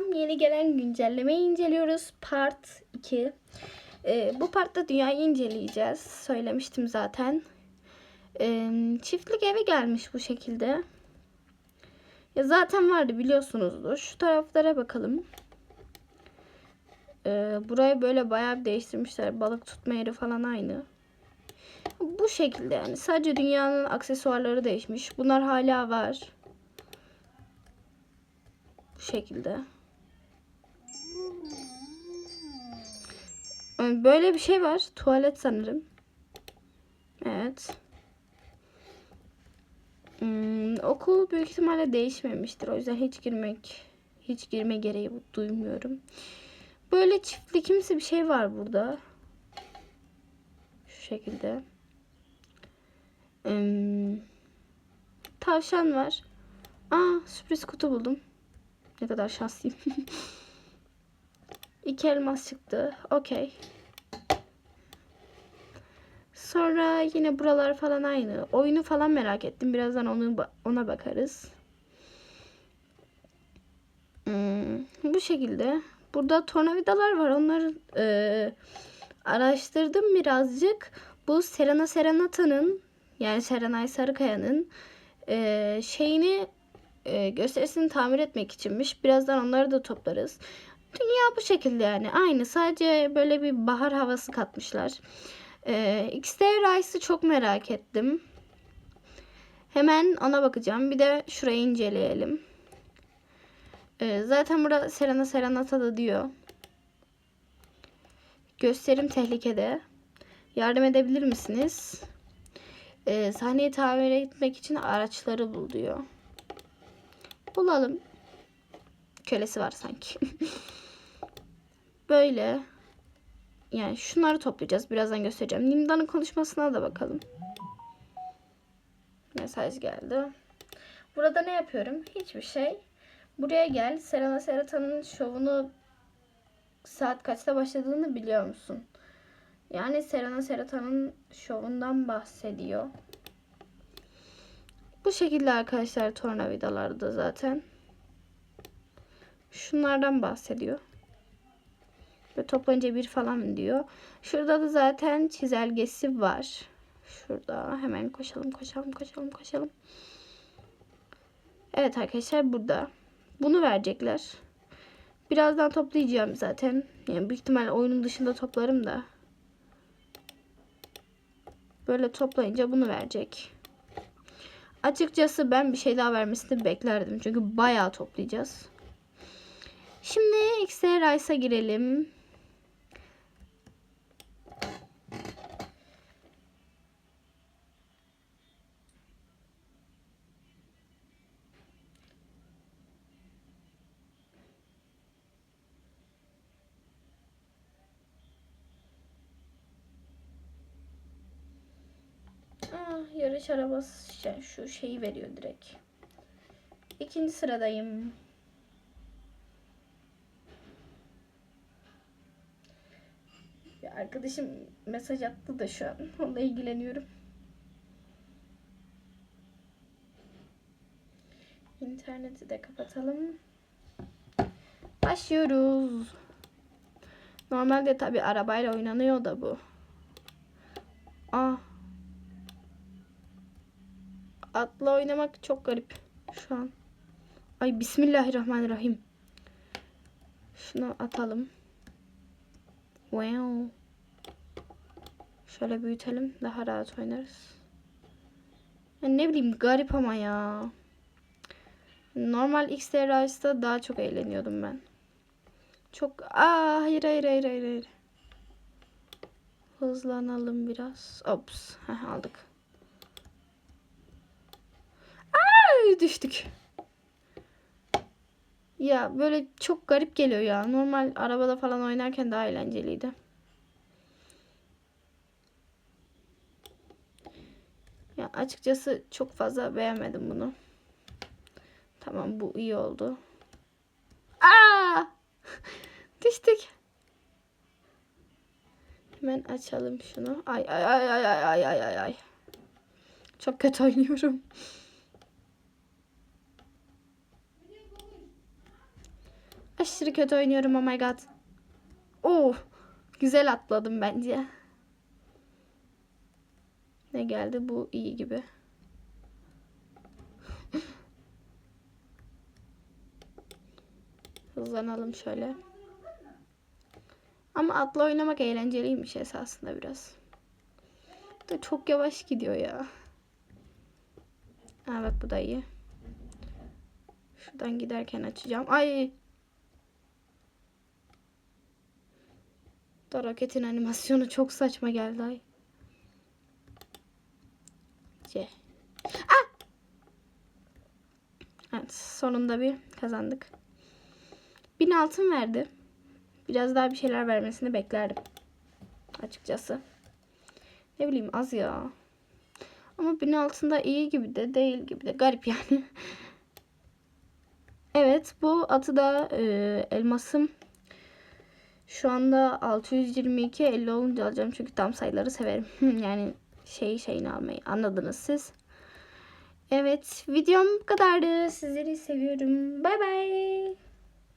Selam, yeni gelen güncellemeyi inceliyoruz. Part 2. Ee, bu partta dünyayı inceleyeceğiz. Söylemiştim zaten. Ee, çiftlik evi gelmiş bu şekilde. Ya zaten vardı biliyorsunuzdur. Şu taraflara bakalım. Ee, burayı böyle bayağı değiştirmişler. Balık tutma yeri falan aynı. Bu şekilde yani. Sadece dünyanın aksesuarları değişmiş. Bunlar hala var. Bu şekilde. Böyle bir şey var. Tuvalet sanırım. Evet. Hmm, okul büyük ihtimalle değişmemiştir. O yüzden hiç girmek, hiç girme gereği duymuyorum. Böyle çiftlikimsi bir şey var burada. Şu şekilde. Hmm, tavşan var. Aa sürpriz kutu buldum. Ne kadar şanslıyım. İki elmas çıktı. Okey. Sonra yine buralar falan aynı. Oyunu falan merak ettim. Birazdan onu ona bakarız. Hmm, bu şekilde. Burada tornavidalar var. Onları e, araştırdım birazcık. Bu Serena Serenata'nın yani Serenay Sarıkaya'nın e, şeyini e, gösterisini tamir etmek içinmiş. Birazdan onları da toplarız. Dünya bu şekilde yani. Aynı. Sadece böyle bir bahar havası katmışlar. E, XD Rice'ı çok merak ettim. Hemen ona bakacağım. Bir de şurayı inceleyelim. E, zaten burada Serena Serenata da diyor. Gösterim tehlikede. Yardım edebilir misiniz? E, sahneyi tamir etmek için araçları bul diyor. Bulalım. Kölesi var sanki. Böyle. Yani şunları toplayacağız. Birazdan göstereceğim. Nimda'nın konuşmasına da bakalım. Mesaj geldi. Burada ne yapıyorum? Hiçbir şey. Buraya gel. Serena Serata'nın şovunu saat kaçta başladığını biliyor musun? Yani Serena Serata'nın şovundan bahsediyor. Bu şekilde arkadaşlar tornavidalarda zaten. Şunlardan bahsediyor. Ve toplanınca bir falan diyor. Şurada da zaten çizelgesi var. Şurada hemen koşalım koşalım koşalım koşalım. Evet arkadaşlar burada. Bunu verecekler. Birazdan toplayacağım zaten. Yani büyük ihtimal oyunun dışında toplarım da. Böyle toplayınca bunu verecek. Açıkçası ben bir şey daha vermesini beklerdim. Çünkü bayağı toplayacağız. Şimdi X'e Rice'a girelim. Ah, yarış arabası şey, şu şeyi veriyor direkt. İkinci sıradayım. Bir arkadaşım mesaj attı da şu an. Onunla ilgileniyorum. İnterneti de kapatalım. Başlıyoruz. Normalde tabi arabayla oynanıyor da bu. Ah. Atla oynamak çok garip şu an. Ay bismillahirrahmanirrahim. Şunu atalım. Wow. Şöyle büyütelim. Daha rahat oynarız. Ya ne bileyim garip ama ya. Normal XD Rice'da daha çok eğleniyordum ben. Çok... Aa hayır hayır hayır hayır. hayır. Hızlanalım biraz. Ops. Heh, aldık. Düştük. Ya böyle çok garip geliyor ya. Normal arabada falan oynarken daha eğlenceliydi. Ya açıkçası çok fazla beğenmedim bunu. Tamam bu iyi oldu. Aa! Düştük. Hemen açalım şunu. Ay ay ay ay ay ay ay ay. Çok kötü oynuyorum. Aşırı kötü oynuyorum oh my god. Oh. Güzel atladım bence. Ne geldi? Bu iyi gibi. Hızlanalım şöyle. Ama atla oynamak eğlenceliymiş esasında biraz. Da çok yavaş gidiyor ya. Ha bak bu da iyi. Şuradan giderken açacağım. Ay. Da roketin animasyonu çok saçma geldi ay. C. Ah! Evet sonunda bir kazandık. Bin altın verdi. Biraz daha bir şeyler vermesini beklerdim. Açıkçası. Ne bileyim az ya. Ama bin altında iyi gibi de değil gibi de garip yani. evet bu atı da e, elmasım şu anda 622 50 olunca alacağım çünkü tam sayıları severim. yani şey şeyini almayı anladınız siz. Evet videom bu kadardı. Sizleri seviyorum. Bay bay.